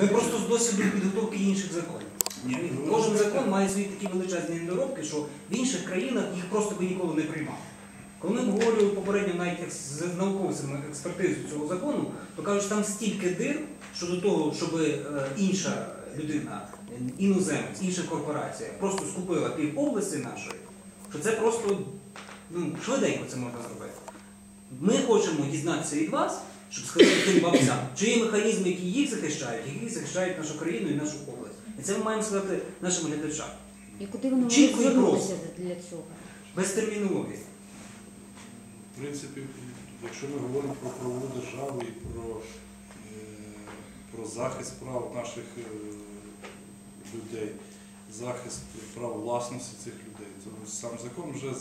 Ми просто з досвіду підготовки інших законів. Ну, Кожен закон має свої такі величезні недоробки, що в інших країнах їх просто би ніколи не приймали. Коли ми обговорювали попередньо навіть з науковцями експертизу цього закону, то кажуть, що там стільки дир щодо того, щоб е, інша людина, іноземець, інша корпорація просто скупила пів області нашої, що це просто ну, швиденько це можна зробити. Ми хочемо дізнатися від вас, щоб сказати тим бабцям, чи є механізми, які їх захищають, які захищають нашу країну і нашу область. І це ми маємо сказати нашим глядачам. І куди вони Чітко можуть і звернутися для цього? Без термінології. В принципі, якщо ми говоримо про правову державу і про, е, про захист прав наших е, людей, захист прав власності цих людей, то сам закон вже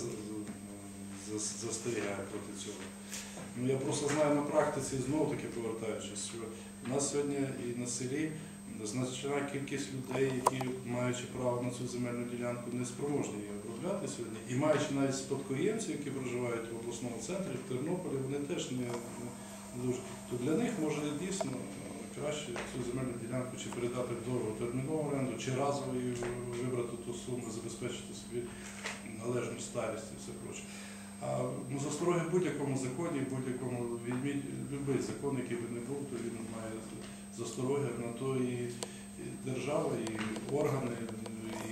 застерігає проти цього. Ну, я просто знаю на практиці, знову таки повертаючись, що у нас сьогодні і на селі значна кількість людей, які маючи право на цю земельну ділянку, не спроможні її обробляти сьогодні, і маючи навіть спадкоємців, які проживають в обласному центрі, в Тернополі, вони теж не, не дуже. То для них може дійсно краще цю земельну ділянку чи передати в довгу термінову оренду, чи разово вибрати ту суму, забезпечити собі належну старість і все проче. А ну, застороги в будь-якому законі, будь-якому відміть, будь-який закон, який би не був, то він має застороги на то і держава, і органи, і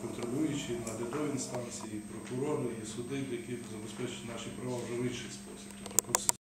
контролюючі наглядові інстанції, і прокурори, і суди, які забезпечують наші права вже в інший спосіб. Тобто